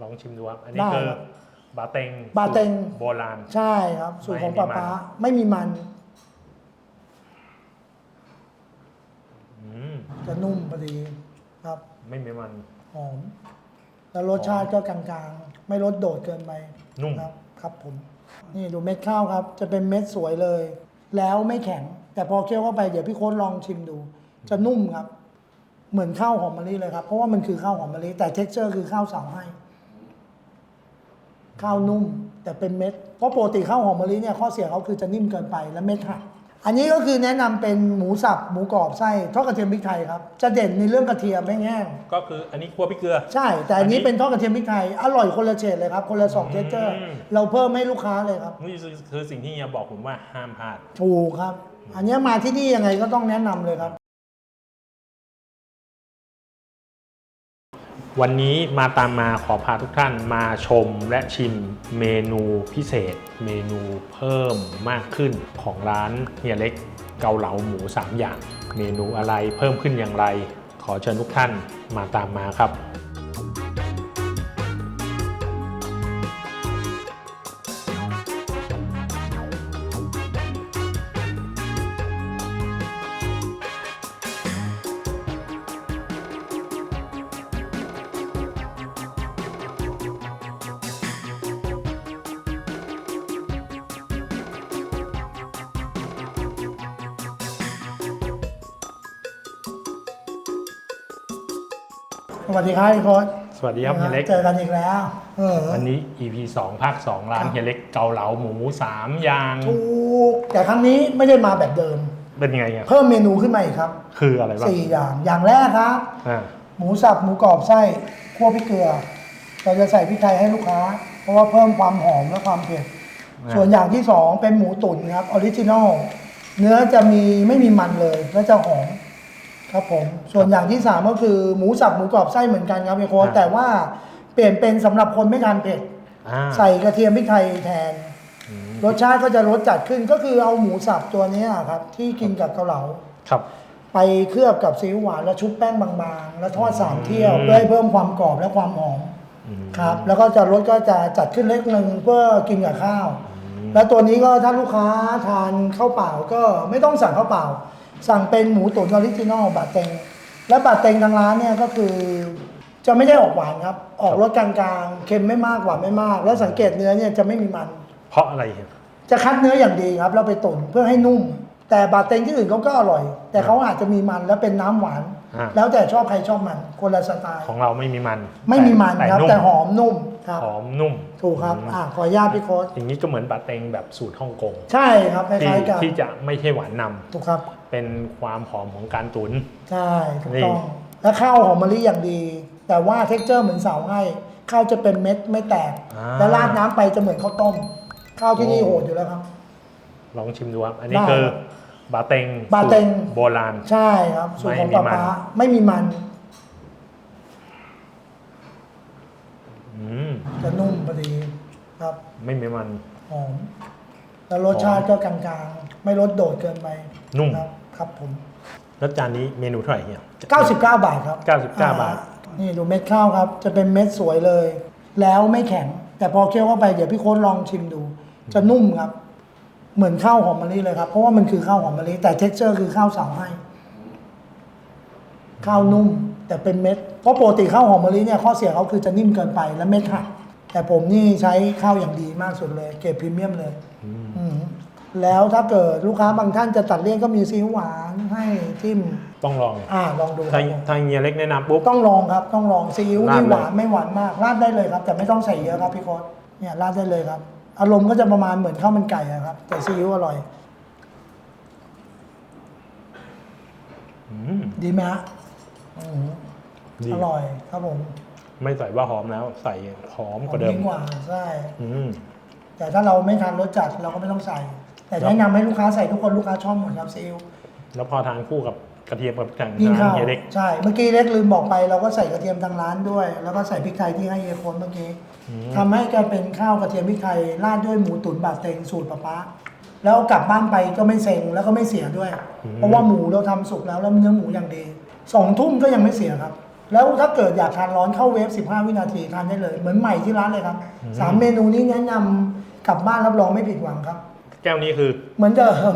ลองชิมดูครับ อันนี้ได้คือครับบาเต็งบาเต็ง สูตรโบราณ ใช่ครับสูตรของไม่มีป้ามันป๊าไม่มีมันอืม จะนุ่มพอดีครับ ไม่มีมัน หอม แล้วรสชาติก็กลางๆ ไม่รสโดดเกินไปนุ่ม ครับ ครับผม นี่ดูเม็ดข้าวครับ จะเป็นเม็ดสวยเลย แล้วไม่แข็ง แต่พอเคี่ยวเข้าไปเดี๋ยวพี่โค้ดลองชิมดู จะนุ่มครับ เหมือนข้าวหอมมะลิเลยครับ เพราะว่ามันคือข้าวหอมมะลิแต่เท็กเจอร์คือข้าวเสาให้ ข้าวนุ่มแต่เป็นเม็ด เพราะปกติข้าวหอมมะลิเนี่ยข้อเสียเขาคือจะนิ่มเกินไปและเม็ดหักอันนี้ก็คือแนะนำเป็นหมูสับหมูกรอบไส้ทอดกระเทียมพริกไทยครับจะเด่นในเรื่องกระเทียมไม่แห้งก็คืออันนี้คั่วพริกเกลือ ใช่ แต่อันนี้อันนี้เป็นทอดกระเทียมพริกไทยอร่อยคนละเฉดเลยครับคนละสองอืมเทสเจอร์ เราเพิ่มให้ลูกค้าเลยครับนี่คือสิ่งที่เฮียบอกผมว่าห้ามพลาดถูกครับ อันนี้มาที่นี่ยังไงก็ต้องแนะนำเลยครับ วันนี้มาตามมาขอพาทุกท่านมาชมและชิมเมนูพิเศษ เมนูเพิ่มมากขึ้นของร้านเฮียเล็กเกาเหลาหมู 3 อย่าง เมนูอะไรเพิ่มขึ้นอย่างไร ขอเชิญทุกท่านมาตามมาครับ สวัสดีครับพี่โค้ชสวัสดีครับเฮียเล็ก เจอกันอีกแล้วเออวันนี้ EP 2 ภาค 2 ร้านครับเฮียเล็กเกาเหลาหมู 3 อย่างถูกแต่ครั้งนี้ไม่ได้มาแบบเดิม เป็นไงอะเพิ่มเมนูขึ้นมาอีกครับ คืออะไรบ้างสี่อย่าง อย่างแรกครับอ่าหมูสับหมูกรอบไส้คั่วพริกเกลือ เราจะใส่พริกไทยให้ลูกค้า เพราะว่าเพิ่มความหอมและความเผ็ด ส่วนอย่างที่สองเป็นหมูตุ๋นครับออริจินอล เนื้อจะมีไม่มีมันเลยและจะหอม ครับผม ส่วนอย่างที่สามก็คือหมูสับหมูกรอบไส้เหมือนกันครับพี่โค้ชแต่ว่าเปลี่ยนเป็นสำหรับคนไม่ทานเผ็ด อ่าใส่กระเทียมพริกไทยแทน อืมรสชาติก็จะรสจัดขึ้นก็คือเอาหมูสับตัวเนี้ยครับ ที่กินกับเกาเหลา ครับ ไปเคลือบกับซีอิ๊วหวานแล้วชุบแป้งบางๆ แล้วทอดสามเที่ยวอืม เพื่อให้เพิ่มความกรอบและความหอมอืม ครับ แล้วก็จะรสก็จะจัดขึ้นเล็กนึงเพื่อกินกับข้าวแล้วตัวนี้ก็ถ้าลูกค้าทานข้าวเปล่าก็ไม่ต้องสั่งข้าวเปล่า สั่งเป็นหมูตุ๋นออริจินอลบาเต็ง และบาเต็งทางร้านเนี่ยก็คือ จะไม่ได้ออกหวานครับ ออกรสกลางๆ เค็มไม่มากหวานไม่มาก แล้วสังเกตเนื้อเนี่ยจะไม่มีมัน เพราะอะไรครับจะคัดเนื้ออย่างดีครับแล้วไปตุ๋นเพื่อให้นุ่ม แต่บาเต็งที่อื่นเขาก็อร่อย แต่เขาอาจจะมีมันแล้วเป็นน้ำหวานอ่าแล้วแต่ชอบใครชอบมันคนละสไตล์ของเราไม่มีมัน ไม่มีมันครับนุ่แต่หอมนุ่มครับหอมนุ่ม ถูกครับอ่าขออนุญาตพี่โค้ดอย่างนี้ก็เหมือนบะเต็งแบบสูตรฮ่องกงใช่ครับคที่ล้ายๆกันที่จะไม่ใช่หวานนำถูกครับ เป็นความหอมของการตุนใช่ถูกนี่ต้องแล้วข้าวหอมมะลิอย่างดี แต่ว่าเท็กเจอร์เหมือนเสาให้ข้าวจะเป็นเม็ดไม่แตกอ่าแล้วราดน้ำไปจะเหมือนข้าวต้ม ข้าวที่นี่โอ้โหดอยู่แล้วครับ ลองชิมดูครับ อันนี้ได้คือบะเต็งบะเต็งสูตรโบราณ ใช่ครับสูตรของไม่มีป้ามันป๊าไม่มีมัน อืม จะนุ่มพอดี ครับไม่มีมัน หอมแล้วรสชาติก็กลางๆ ไม่รสโดดเกินไปนุ่ม ครับครับผม แล้วจานนี้เมนูเท่าไหร่เนี่ย99 บาทครับ99บาทอ่นี่ดูเม็ดข้าวครับ จะเป็นเม็ดสวยเลย แล้วไม่แข็ง แต่พอเคี่ยวเข้าไปเดี๋ยวพี่โค้ดลองชิมดู จะนุ่มครับ เหมือนข้าวหอมมะลิเลยครับ เพราะว่ามันคือข้าวหอมมะลิแต่เท็กเจอร์คือข้าวเสาให้ ข้าวนุ่มแต่เป็นเม็ด เพราะปกติข้าวหอมมะลิเนี่ยข้อเสียเขาคือจะนิ่มเกินไปและเม็ดหัก แต่ผมนี่ใช้ข้าวอย่างดีมากสุดเลย เกรดพรีเมียมเลยอืมแล้วถ้าเกิดลูกค้าบางท่านจะตัดเลี่ยนก็มีซีอิ๊วหวานให้จิ้ม ต้องลองอ่าลองดูคถ้ารับผมถ้าเฮียเล็กแนะนำปุ๊บ ต้องลองครับต้องลองซีอิ๊วราดนี่เลยหวานไม่หวานมากราดได้เลยครับ แต่ไม่ต้องใส่เยอะครับพี่โค้ดเนี่ยราดได้เลยครับ อารมณ์ก็จะประมาณเหมือนข้าวมันไก่อะครับ แต่ซีอิ๊วอร่อย อืมดีไหมฮะอืมดี อร่อยครับผม ไม่ใส่ว่าหอมแล้ว ใส่หอมกว่าเดิมยิ่งกว่าใช่ อืม แต่ถ้าเราไม่ทานรสจัดเราก็ไม่ต้องใส่ แต่แนะนำให้ลูกค้าใส่ทุกคนลูกค้าชอบหมดครับซีอิ๊วแล้วพอทานคู่กับกระเทียมกับแกงยิ่งร้านเข้าเฮียเล็กใช่เมื่อกี้เล็กลืมบอกไปเราก็ใส่กระเทียมทางร้านด้วย แล้วก็ใส่พริกไทยที่ให้เยโคนเมื่อกี้อืมทำให้กลายเป็นข้าวกระเทียมพริกไทยราดด้วยหมูตุ๋นบาเต็งสูตรป้าป๊าแล้วเอากลับบ้านไปก็ไม่เซ็งแล้วก็ไม่เสียด้วย เพราะว่าหมูเราทำสุกแล้วแล้วเนื้อหมูอย่างดีสองทุ่มก็ยังไม่เสียครับ แล้วถ้าเกิดอยากทานร้อนเข้าเวฟ 15 วินาทีทานได้เลย เหมือนใหม่ที่ร้านเลยครับสามเมนูนี้แนะนำกลับบ้านรับรองไม่ผิดหวังครับ แก้วนี้คือเหมือนเดิม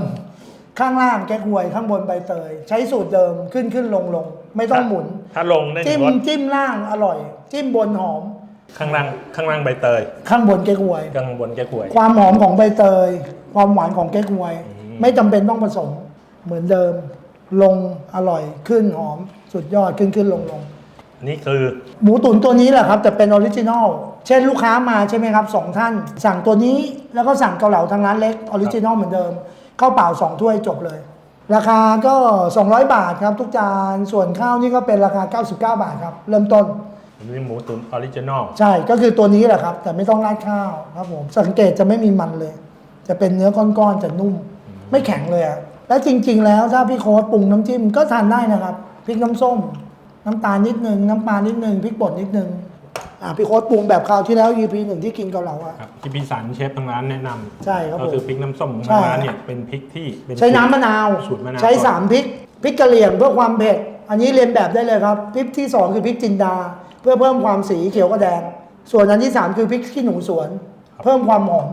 ข้างล่างแก๊กฮวยข้างบนใบเตย ใช้สูตรเดิมขึ้นขึ้นลงลงไม่ต้องหมุน ถ้าลงได้หจิ้นึ่มงรสจิ้มล่างอร่อย จิ้มบนหอม ข้างล่างข้างล่างใบเตยข้างบนแก๊กฮวย ข้างบนแก้วหวย ความหอมของใบเตย ความหวานของแก๊กฮวยไม่จำเป็นต้องผสม เหมือนเดิม ลงอร่อยขึ้นหอม สุดยอดขึ้นขึ้นลงลงอั นนี่คือ หมูตุ๋นตัวนี้แหละครับแต่เป็นออริจินอลเช่นลูกค้ามาใช่ไหมครับสองท่าน สั่งตัวนี้แล้วก็สั่งเกาเหลาทางร้านเล็กออริจินอลเหมือนเดิมข้าวเปล่าสองถ้วยจบเลย ราคาก็ 200 บาทครับ ทุกจานส่วนข้าวนี่ก็เป็นราคา 99 บาทครับ เริ่มต้นอันนี้หมูตุ๋นออริจินอลใช่ก็คือตัวนี้แหละครับ แต่ไม่ต้องราดข้าวครับผมสังเกตจะไม่มีมันเลย จะเป็นเนื้อก้อนๆจะนุ่ม ไม่แข็งเลยอะและจริง ๆ แล้วถ้าพี่โค้ดปรุงน้ำจิ้มก็ทานได้นะครับพริกน้ำส้ม น้ำตาลนิดนึงน้ำปลานิดนึงพริกป่นนิดนึงอ่าพี่โค้ดปรุงแบบคราวที่แล้ว EP หนึ่งที่กินเกาเหลาอะครับที่พี่สันเชฟทางร้านแนะนำใช่ครับผมก็คือพริกน้ำส้มของใช่ ทางร้านเนี่ยเป็นพริกที่เป็นใช้น้ำมะนาว สูตรมะนาวใช้สามพริกพริกกะเหรี่ยงเพื่อความเผ็ด อันนี้เรียนแบบได้เลยครับพริกที่สองคือพริกจินดา เพื่อเพิ่มความสีเขียวกับแดง ส่วนอันที่สามคือพริกขี้หนูสวน เพิ่มความหอม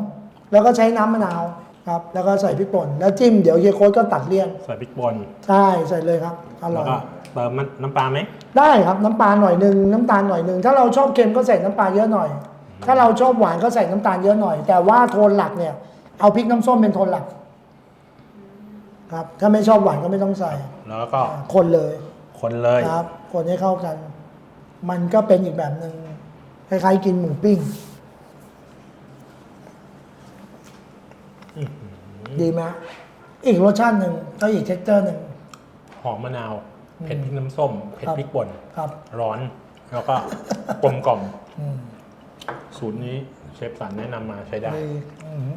แล้วก็ใช้น้ำมะนาวครับแล้วก็ใส่พริกป่นแล้วจิ้มเดี๋ยวเฮียโค้ดก็ตัดเลี่ยน ใส่พริกป่นใช่ใส่เลยครับอร่แล้อวยก็ เติมมันน้ำปลาไหมได้ครับน้ำปลาหน่อยหนึ่งน้ำตาลหน่อยหนึ่งถ้าเราชอบเค็มก็ใส่น้ำปลาเยอะหน่อย ถ้าเราชอบหวานก็ใส่น้ำตาลเยอะหน่อย แต่ว่าโทนหลักเนี่ยเอาพริกน้ำส้มเป็นโทนหลัก ครับ ถ้าไม่ชอบหวานก็ไม่ต้องใส่ แล้วก็คนเลย คนเลยครับ คนให้เข้ากัน มันก็เป็นอีกแบบหนึ่งคล้ายๆกินหมูปิ้งดีไหมอีกรสชาติหนึ่งก็อีกเท็กเจอร์หนึ่งหอมมะนาว เผ็ดพริกน้ำส้ม เผ็ดครับพริกป่นครับ ร้อน แล้วก็กลมกล่อมอืมสูตรนี้เชฟสันแนะนำมาใช้ได้ดีอืม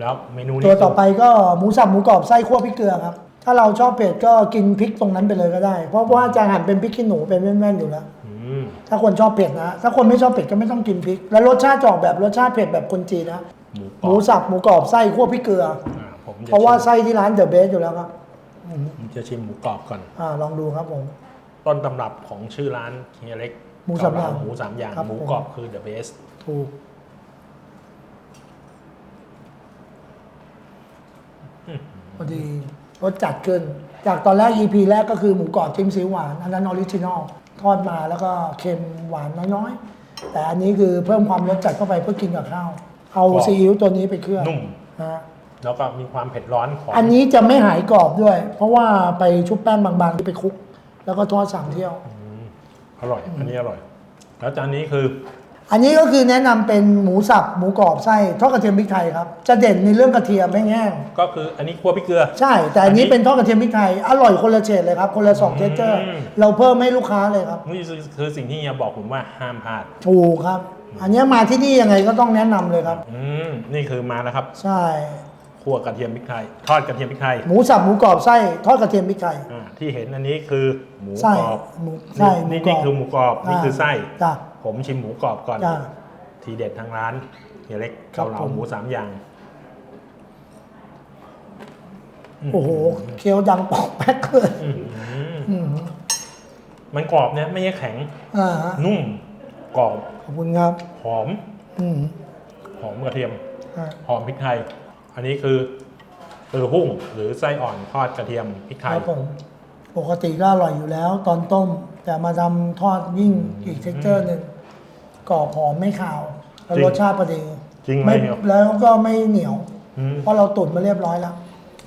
แล้วเมนูนี้ตัวต่อไปก็หมูสับหมูกรอบไส้คั่วพริกเกลือครับ ถ้าเราชอบเผ็ดก็กินพริกตรงนั้นไปเลยก็ได้ เพราะว่าจะหั่นเป็นพริกขี้หนูเป็นแม่นๆอยู่แล้วอืมถ้าคนชอบเผ็ดนะ ถ้าคนไม่ชอบเผ็ดก็ไม่ต้องกินพริก แล้วรสชาติจะออกแบบรสชาติเผ็ดแบบคนจีนนะ หมูกหรอมูบสับหมูกรอบไส้คั่วพริกเกลืออ่าผมจะเพราะว่าชิมไส้ที่ร้านเดอะเบสอยู่แล้วครับอืม ผมจะชิมหมูกรอบก่อน อ่าลองดูครับผม ต้นตำรับของชื่อร้านเฮียเล็กหมูสามอย่างเกเหลหมูสามอย่างครับหมูผมกรอบคือ the best ถูกพอดีรสจัดขึ้น จากตอนแรก EP แรกก็คือหมูกรอบจิ้มซีอิ๊วหวาน อันนั้นออริจินอลทอดมาแล้วก็เค็มหวานน้อยๆ แต่อันนี้คือเพิ่มความรสจัดเข้าไปเพื่อกินกับข้าว เอากรอบซีอิ๊วตัวนี้ไปเคลือบนุ่ม นะฮะ แล้วก็มีความเผ็ดร้อนของอันนี้จะไม่หายกรอบด้วย เพราะว่าไปชุบแป้งบางๆที่ไปคลุก แล้วก็ทอดสามเที่ยว อร่อย อันนี้อร่อย แล้วจานนี้คือ อันนี้ก็คือแนะนำเป็นหมูสับหมูกรอบไส้ทอดกระเทียมพริกไทยครับ จะเด่นในเรื่องกระเทียมไม่แห้งก็คืออันนี้คั่วพริกเกลือ ใช่ แต่อันนี้อันนี้เป็นทอดกระเทียมพริกไทยอร่อยคนละเฉดเลยครับ คนละสองอืมเทสเจอร์เราเพิ่มให้ลูกค้าเลยครับนี่คือสิ่งที่เฮียบอกผมว่าห้ามพลาด ถูกครับ อันนี้มาที่นี่ยังไงก็ต้องแนะนำเลยครับ อืม นี่คือมาแล้วครับ ใช่ คั่วกระเทียมพริกไทย ทอดกระเทียมพริกไทยหมูสับหมูกรอบไส้ทอดกระเทียมพริกไทยอ่าที่เห็นอันนี้คือหมูไส้กรอบหมูไส้นี่หมูกรอบนี่คือหมูกรอบนี่คือไส้จ้ะผมชิมหมูกรอบก่อน จ้ะ ทีเด็ดทางร้านเฮียเล็กครับเกาเหลาผม หมูสามอย่างโอ้โหเคี้ยวดังปอกแป๊กเลยอื้อหืออืมมันกรอบเนี่ยไม่ใช่แข็งอ่าฮะนุ่มกรอบขอบคุณครับ หอมอืมหอมกระเทียมอ่าหอมพริกไทย อันนี้คือเออหุ้งหรือไส้อ่อนทอดกระเทียมพริกไทคย รับผมปกติก็อร่อยอยู่แล้ว ตอนต้ม แต่มาทำทอดยิ่งอีกเท็กเจอร์หนึ่งกรอบหอมไม่ขาวแล้วจริงรสชาติพอดีจริงไหมไม่เนี่ยแล้วก็ไม่เหนียว อืมเพราะเราตุ๋นมาเรียบร้อยแล้ว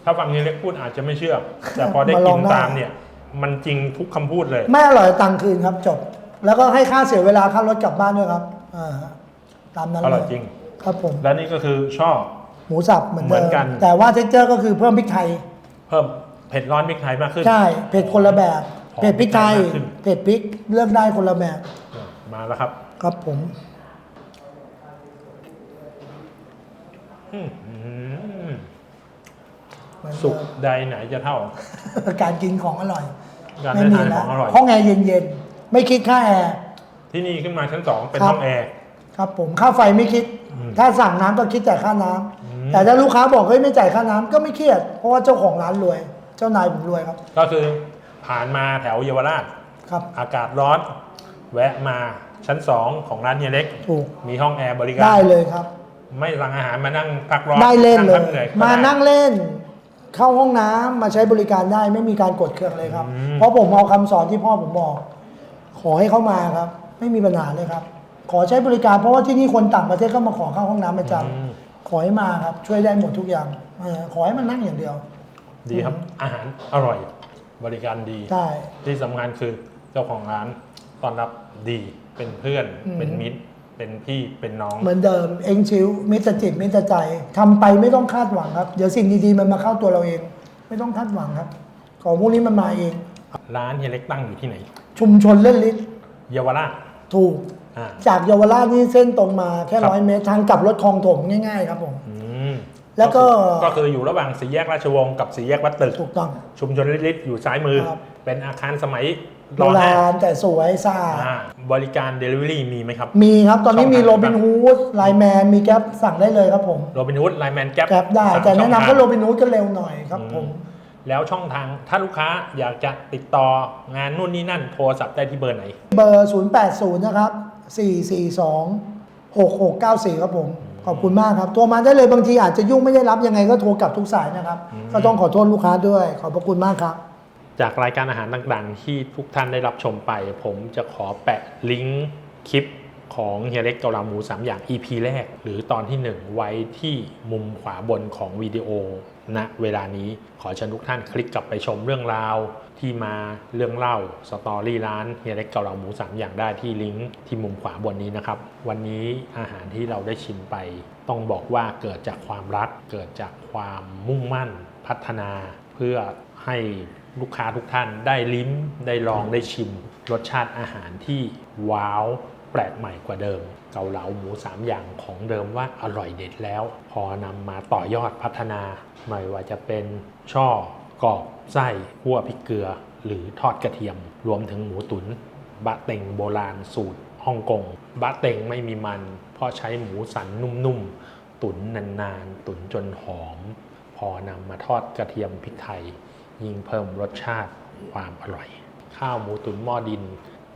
ถ้าฟังเฮียเล็กพูดอาจจะไม่เชื่อ แต่พอได้มาลกิองนได้ ตามเนี่ย มันจริงทุกคำพูดเลย ไม่อร่อยตังค์คืนครับจบ แล้วก็ให้ค่าเสียเวลาค่ารถกลับบ้านด้วยครับอ่าฮะตามนั้นอเลร่อยยจริง ครับผม และนี่ก็คือชอบ หมูสับเหมือนเหมืเดิอนมกัน แต่ว่าเท็กเจอร์ก็คือเพิ่มพริกไทย เพิ่มเผ็ดร้อนพริกไทยมากขึ้น ใช่เผ็ดคนละแบบ หอมเผ็ดพริกไทย มากขึ้น เผ็ดพริกเลือกได้คนละแบบอะมาแล้วครับครับผม อืมอืมเหมือนเดิมสุขใดไหนจะเท่า การกินของอร่อยการไม่ได้มีทานแล้ขวองอร่อย ห้องแอร์เย็นๆ ไม่คิดค่าแอร์ ที่นี่ขึ้นมาชั้นสองเป็นครับ ห้องแอร์ ครับผมค่าไฟไม่คิดอืม ถ้าสั่งน้ำก็คิดแต่ค่าน้ำอืมแต่ถ้าลูกค้าบอกเฮ้ยไม่จ่ายค่าน้ำก็ไม่เครียด เพราะว่าเจ้าของร้านรวย เจ้านายผมรวยครับก็คือผ่านมาแถวเยาวราช ครับ อากาศร้อน แวะมาชั้น 2 ของร้านเฮียเล็ก ถูกมีห้องแอร์บริการได้เลยครับ ไม่สั่งอาหารมานั่งพักร้อนได้เล่นเลพัยกหอยก็มาได้นั่งเล่น เข้าห้องน้ำมาใช้บริการได้ไม่มีการกดเครื่องเลยครับ อืม เพราะผมเอาคำสอนที่พ่อผมบอก ขอให้เข้ามาครับ ไม่มีปัญหาเลยครับ ขอใช้บริการเพราะว่าที่นี่คนต่างประเทศก็มาขอเข้าห้องน้ำประจอืมำขอให้มาครับช่วยได้หมดทุกอย่างเออขอให้มันนั่งอย่างเดียวดีครับ อาหารอร่อย บริการดี ใช่ ที่สำคัญคือเจ้าของร้านต้อนรับดีเป็นเพื่อน อืม เป็นมิตร เป็นพี่เป็นน้อง เหมือนเดิมเองชิวมิตรจิตมิตรใจทำไปไม่ต้องคาดหวังครับ เดี๋ยวสิ่งดีๆมันมาเข้าตัวเราเอง ไม่ต้องคาดหวังครับ ของพวกนี้มันมาเอง ร้านเฮียเล็กตั้งอยู่ที่ไหน ชุมชนเล่นลิ้นเยาวราชถูกอ่า จากเยาวราชนี่เส้นตรงมาแค่ครับร้อยเมตรทางกลับรถคลองถมง่ายๆ ครับผมอืมแล้วก็ก็คืออยู่ระหว่างสี่แยกราชวงศ์กับสี่แยกวัดตึกถูกต้อง ชุมชนลิลิตอยู่ซ้ายมือครับเป็นอาคารสมัยโบราณแต่สวยสะอาดอ่าบริการ Delivery มีไหมครับ มีครับ ตอนนี้มีช่โรองทางบินฮูดไลแมนมีแก๊ปสั่งได้เลยครับผมโรบินฮูดไลแมนแก๊ปแก๊ปได้ แต่แนะนำก็โรบินฮูดก็เร็วหน่อยครับผม แล้วช่องทางถ้าลูกค้าอยากจะติดต่องานนู่นนี่นั่นโทรศัพท์ได้ที่เบอร์ไหน เบอร์ 080 นะครับ 442 6694 ครับผม ขอบคุณมากครับโทรมาได้เลยบางทีอาจจะยุ่งไม่ได้รับยังไงก็โทรกลับทุกสายนะครับ อืม ก็ต้องขอโทษลูกค้าด้วย ขอบพระคุณมากครับ จากรายการอาหารต่างๆ ที่ทุกท่านได้รับชมไป ผมจะขอแปะลิงก์คลิปของเฮียเล็กเกาเหลาหมู 3 อย่าง EP แรก หรือตอนที่ 1 ไว้ที่มุมขวาบนของวิดีโอณเวลานี้ขอเชิญทุกท่านคลิกกลับไปชมเรื่องราว ที่มาเรื่องเล่าสตอรี่ร้านเฮียเล็กเกาเหลาหมู 3 อย่างได้ที่ลิงก์ที่มุมขวาบนนี้นะครับ วันนี้อาหารที่เราได้ชิมไป ต้องบอกว่าเกิดจากความรัก เกิดจากความมุ่งมั่นพัฒนาเพื่อให้ลูกค้าทุกท่านได้ลิ้มได้ลองได้ชิม รสชาติอาหารที่ว้าวแปลกใหม่กว่าเดิม เกาเหลาหมู 3 อย่างของเดิมว่าอร่อยเด็ดแล้ว พอนำมาต่อยอดพัฒนา ไม่ว่าจะเป็นช่อกรอบ ไส้คั่วพริกเกลือ หรือทอดกระเทียม รวมถึงหมูตุ๋นบะเต็งโบราณสูตรฮ่องกงบะเต็งไม่มีมัน เพราะใช้หมูสันนุ่มๆ ตุ๋นนานๆ ตุ๋นจนหอม พอนำมาทอดกระเทียมพริกไทย ยิ่งเพิ่มรสชาติความอร่อย ข้าวหมูตุ๋นหม้อดิน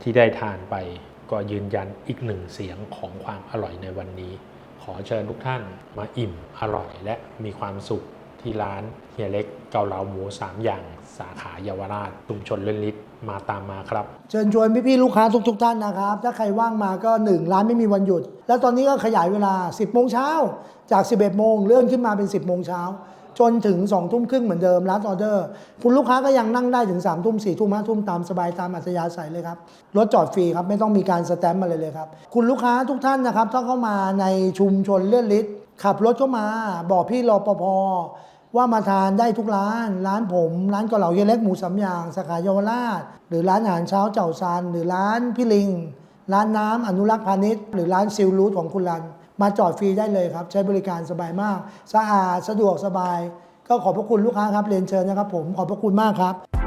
ที่ได้ทานไปก็ยืนยันอีกหนึ่งเสียงของความอร่อยในวันนี้ ขอเชิญทุกท่านมาอิ่มอร่อยและมีความสุขที่ร้านเฮียเล็ก เกาเหลาหมู3อย่างสาขาเยาวราชชุมชนเล่นลิศมาตามมาครับ เชิญชวนพี่ๆลูกค้าทุกๆท่านนะครับ ถ้าใครว่างมาก็ 1 ร้านไม่มีวันหยุด แล้วตอนนี้ก็ขยายเวลา 10 โมงเช้าจาก 11 โมงเลื่อนขึ้นมาเป็น 10 โมงเช้าจนถึง2ทุ่มครึ่งเหมือนเดิมร้านออเดอร์ คุณลูกค้าก็ยังนั่งได้ถึง3ทุ่ม4ทุ่ม5ทุ่มตามสบายตามอัธยาศัยเลยครับรถจอดฟรีครับไม่ต้องมีการสแตมป์มาเลยเลยครับคุณลูกค้าทุกท่านนะครับถ้าเข้ามาในชุมชนเลื่อนลิศขับรถเข้ามาบอกพี่รอปภ ว่ามาทานได้ทุกร้าน ร้านผม ร้านเกาเหลาเยเล็กหมูสามอย่างสาขาเยาวราช หรือร้านอาหารเช้าเจ้าซานหรือร้านพี่ลิง ร้านน้ำอนุรักษ์พาณิชย์ หรือร้านซิลรูทของคุณรัน มาจอดฟรีได้เลยครับ ใช้บริการสบายมาก สะอาดสะดวกสบาย ก็ขอบพระคุณลูกค้าครับเรียนเชิญนะครับผมขอบพระคุณมากครับ